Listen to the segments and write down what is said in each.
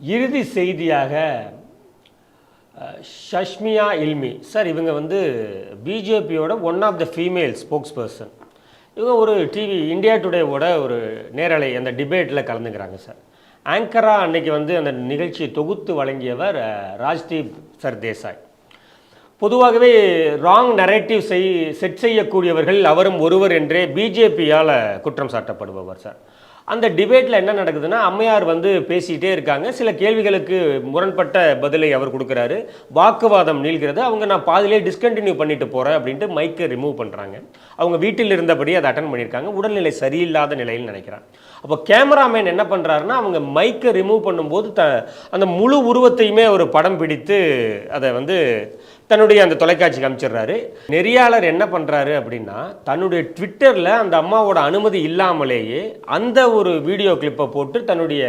இறுதி செய்தியாக ஷஷ்மியா இல்மி. சார் இவங்க வந்து பிஜேபியோட one of the female spokesperson இவங்க ஒரு டிவி இந்தியா டுடேவோட ஒரு நேரலை அந்த டிபேட்டில் கலந்துக்கிறாங்க சார். ஆங்கரா அன்னைக்கு வந்து அந்த நிகழ்ச்சியை தொகுத்து வழங்கியவர் ராஜ்தீப் சர்தேசாய் பொதுவாகவே ராங் நரேட்டிவ் செய் செட் செய்யக்கூடியவர்கள் அவரும் ஒருவர் என்றே பிஜேபியால் குற்றம் சாட்டப்படுபவர் சார். அந்த டிபேட்டில் என்ன நடக்குதுன்னா அம்மையார் வந்து பேசிகிட்டே இருக்காங்க. சில கேள்விகளுக்கு முரண்பட்ட பதிலை அவர் கொடுக்குறாரு. வாக்குவாதம் நீள்கிறது. அவங்க நான் பாதிலே டிஸ்கண்டினியூ பண்ணிட்டு போகிறேன் அப்படின்ட்டு மைக்கை ரிமூவ் பண்ணுறாங்க அவங்க வீட்டில் இருந்தபடி அதை அட்டன் பண்ணியிருக்காங்க. உடல்நிலை சரியில்லாத நிலையில் நினைக்கிறான் அப்போ கேமராமேன் என்ன பண்ணுறாருன்னா அவங்க மைக்கை ரிமூவ் பண்ணும்போது த அந்த முழு உருவத்தையுமே ஒரு படம் பிடித்து அதை வந்து தன்னுடைய அந்த தொலைக்காட்சிக்கு அமைச்சிடுறாரு நெறியாளர் என்ன பண்ணுறாரு அப்படின்னா தன்னுடைய ட்விட்டரில் அந்த அம்மாவோட அனுமதி இல்லாமலேயே அந்த ஒரு வீடியோ கிளிப்பை போட்டு தன்னுடைய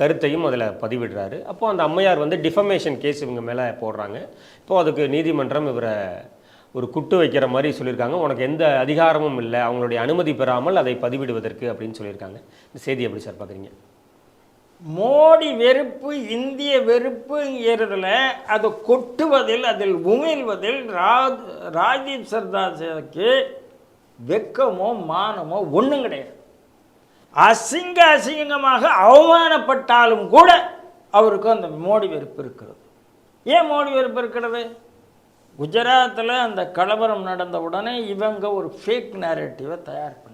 கருத்தையும் அதில் பதிவிடுறாரு. அப்போ அந்த அம்மையார் வந்து டிஃபமேஷன் கேஸ் இவங்க மேலே போடுறாங்க. இப்போ அதுக்கு நீதிமன்றம் இவரை ஒரு குட்டு வைக்கிற மாதிரி சொல்லியிருக்காங்க. உனக்கு எந்த அதிகாரமும் இல்லை. அவங்களுடைய அனுமதி பெறாமல் அதை பதிவிடுவதற்கு அப்படின்னு சொல்லியிருக்காங்க. இந்த செய்தி எப்படி சார் பார்க்குறீங்க மோடி வெறுப்பு இந்திய வெறுப்புங்கிறதுல அதை கொட்டுவதில் அதில் உமிழ்வதில் ராஜ் ராஜீவ் சர்தாருக்கு வெக்கமோ மானமோ ஒன்றும் கிடையாது. அசிங்க அசிங்கமாக அவமானப்பட்டாலும் கூட அவருக்கு அந்த மோடி வெறுப்பு இருக்கிறது. ஏன் மோடி வெறுப்பு இருக்கிறது? குஜராத்தில் அந்த கலவரம் நடந்த உடனே இவங்க ஒரு ஃபேக் நேரேட்டிவை தயார் பண்ண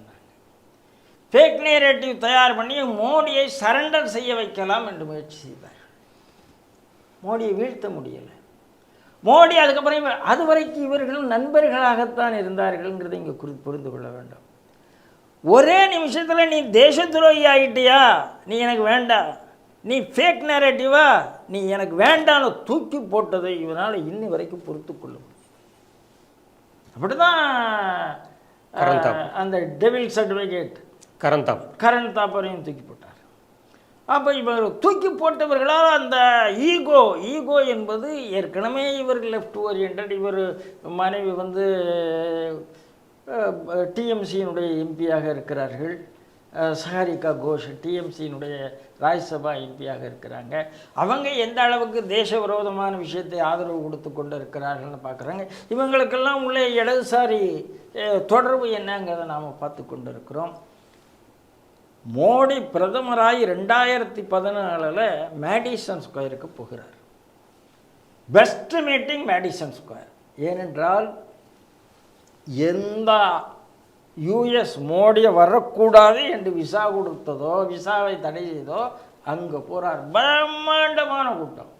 ஃபேக் நேரேட்டிவ் தயார் பண்ணி மோடியை சரண்டர் செய்ய வைக்கலாம் என்று முயற்சி செய்தார். மோடியை வீழ்த்த முடியலை. மோடி அதுக்கப்புறம் அது வரைக்கும் இவர்கள் நண்பர்களாகத்தான் இருந்தார்கள்ங்கிறதை இங்கே குறி புரிந்து கொள்ள வேண்டும். ஒரே நிமிஷத்தில் நீ தேச துரோகி ஆகிட்டியா நீ எனக்கு வேண்டாம் நீ ஃபேக் நேரேட்டிவா நீ எனக்கு வேண்டான்னு தூக்கி போட்டதை இவனால் இன்னி வரைக்கும் பொறுத்து கொள்ள முடியும் அப்படிதான் கரந்தாப். அஹ், அந்த டெவில் சர்டிஃபிகேட் கரந்தாப் கரண் தாப்பரையும் தூக்கி போட்டார். அப்போ இவர் தூக்கி போட்டவர்களால் அந்த ஈகோ ஈகோ என்பது ஏற்கனவே இவர் லெஃப்ட் ஓரியன்ட் இவர் மனைவி வந்து டிஎம்சியினுடைய எம்பியாக இருக்கிறார்கள். சஹாரிகா கோஷ் டிஎம்சியினுடைய ராஜ்யசபா எம்பியாக இருக்கிறாங்க. அவங்க எந்த அளவுக்கு தேச விரோதமான விஷயத்தை ஆதரவு கொடுத்து கொண்டு இருக்கிறார்கள்னு பார்க்குறாங்க. இவங்களுக்கெல்லாம் உள்ள இடதுசாரி தொடர்பு என்னங்கிறத நாம் பார்த்து கொண்டு இருக்கிறோம் மோடி பிரதமராகி ரெண்டாயிரத்தி பதினாலில் மேடிசன் ஸ்கொயருக்கு போகிறார். பெஸ்ட் மீட்டிங் மேடிசன் ஸ்கொயர் ஏனென்றால் எந்த யூஎஸ் மோடியை வரக்கூடாது என்று விசா கொடுத்ததோ விசாவை தடை செய்தோ அங்கே போகிறார் பிரம்மாண்டமான கூட்டம்.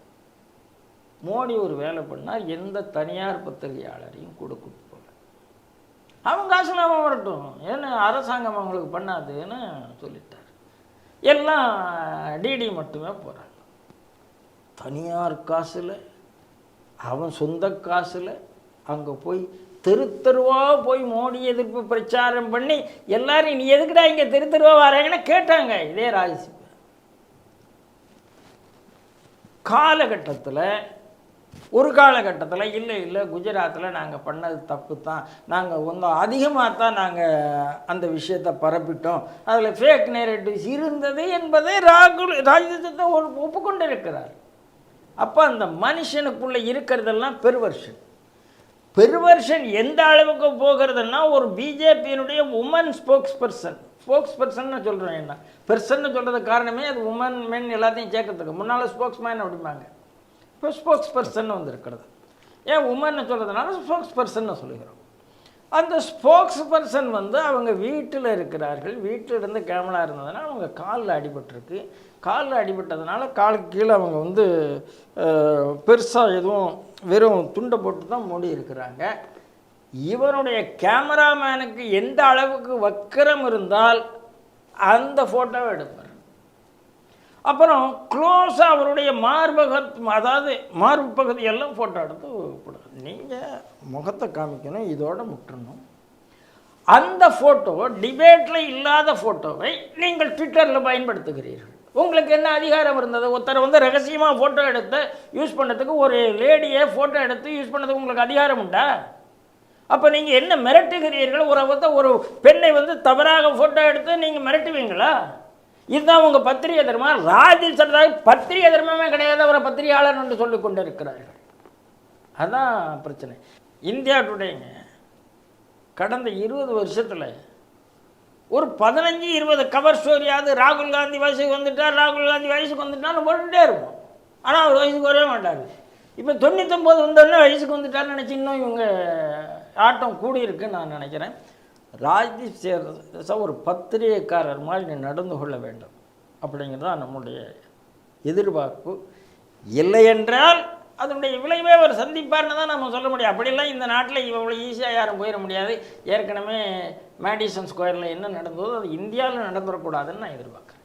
மோடி ஒரு வேலை பண்ணால் எந்த தனியார் பத்திரிகையாளரையும் கொடுக்கும் அவன் காசு காசுல வரட்டும். ஏன்னா அரசாங்கம் அவங்களுக்கு பண்ணாதுன்னு சொல்லிட்டார். எல்லாம் டிடி மட்டுமே போகிறாங்க தனியார் காசில் அவன் சொந்த காசில் அங்கே போய் தெரு தெருவாக போய் மோடி எதிர்ப்பு பிரச்சாரம் பண்ணி எல்லாரும் நீ எதுக்குடா இங்கே தெரு தெருவாக வராங்கன்னு கேட்டாங்க. இதே ராஜ்யசபா. காலகட்டத்தில் ஒரு காலகட்டத்தில் இல்லை இல்லை குஜராத்தில் நாங்கள் பண்ணது தப்பு தான் நாங்கள் ஒன்றும் அதிகமாக தான் நாங்கள் அந்த விஷயத்தை பரப்பிட்டோம். அதில் ஃபேக் நேரட்டிவ்ஸ் இருந்தது என்பதை ராகுல் ராஜ்யத்தை ஒப்புக்கொண்டு இருக்கிறார் அப்போ அந்த மனுஷனுக்குள்ளே இருக்கிறதெல்லாம் பெருவர்ஷன் பெருவர்ஷன் எந்த அளவுக்கு போகிறதுன்னா ஒரு பிஜேபியினுடைய woman spokesperson spokesperson சொல்கிறோம் என்ன? பெர்சன்னு சொல்கிறது காரணமே அது உமன் மென் எல்லாத்தையும் சேர்க்கறதுக்கு. முன்னால் ஸ்போக்ஸ் மேன் அப்படிம்பாங்க. இப்போ ஸ்போக்ஸ் பர்சன் வந்திருக்கிறது. ஏன் உமன் சொல்கிறதுனால ஸ்போக்ஸ் பர்சன் சொல்லுகிறோம். அந்த ஸ்போக்ஸ் பர்சன் வந்து அவங்க வீட்டில் இருக்கிறார்கள். வீட்டில் இருந்து கேமரா இருந்ததுனால அவங்க காலில் அடிபட்டிருக்கு. காலில் அடிபட்டதுனால காலுக்கு கீழே அவங்க வந்து பெருசாக எதுவும் வெறும் துண்டை போட்டு தான் மூடி இருக்கிறாங்க. இவனுடைய கேமராமேனுக்கு எந்த அளவுக்கு வக்கரம் இருந்தால் அந்த ஃபோட்டோவை எடுப்பார். அப்புறம் க்ளோஸாக அவருடைய மார்பக அதாவது மார்பு பகுதியெல்லாம் ஃபோட்டோ எடுத்து போடுறது நீங்கள் முகத்தை காமிக்கணும் இதோட முட்டணும் அந்த ஃபோட்டோ டிபேட்டில் இல்லாத ஃபோட்டோவை நீங்கள் ட்விட்டரில் பயன்படுத்துகிறீர்கள். உங்களுக்கு என்ன அதிகாரம் இருந்தது? ஒருத்தர் வந்து ரகசியமாக ஃபோட்டோ எடுத்து யூஸ் பண்ணதுக்கு ஒரு லேடியை ஃபோட்டோ எடுத்து யூஸ் பண்ணதுக்கு உங்களுக்கு அதிகாரம் உண்டா? அப்போ நீங்கள் என்ன மிரட்டுகிறீர்கள்? ஒரு ஒரு பெண்ணை வந்து தவறாக ஃபோட்டோ எடுத்து நீங்கள் மிரட்டுவீங்களா? இதுதான் உங்கள் பத்திரிகை தர்மம். ராஜேஷ் சரதாய் பத்திரிகை தர்மமே கிடையாது அவரை பத்திரிகையாளர் என்று சொல்லிக்கொண்டே இருக்கிறார்கள் அதுதான் பிரச்சனை. இந்தியா டுடேங்க கடந்த இருபது வருஷத்தில் ஒரு பதினஞ்சு இருபது கவர் ஸ்டோரியாவது ராகுல் காந்தி வயசுக்கு வந்துட்டார் ராகுல் காந்தி வயசுக்கு வந்துட்டார்னு போட்டுகிட்டே இருப்போம். ஆனால் அவர் வயசுக்கு வரவே மாட்டார். இப்போ தொண்ணூத்தொம்பது வந்தோடனே வயசுக்கு வந்துட்டார்னு நினச்சி இன்னும் இவங்க ஆட்டம் கூடியிருக்குன்னு நான் நினைக்கிறேன். ராஜ்தீப் சேர்ந்தா ஒரு பத்திரிகைக்காரர் மாதிரி நீ நடந்து கொள்ள வேண்டும். அப்படிங்கிறது தான் நம்முடைய எதிர்பார்ப்பு. இல்லை என்றால் அதனுடைய விளைவை அவர் சந்திப்பார்னு தான் நம்ம சொல்ல முடியும். அப்படிலாம் இந்த நாட்டில் இவ்வளோ ஈஸியாக யாரும் போயிட முடியாது. ஏற்கனவே மேடிசன் ஸ்கொயரில் என்ன நடந்ததோ அது இந்தியாவில் நடந்துடக்கூடாதுன்னு நான் எதிர்பார்க்குறேன்.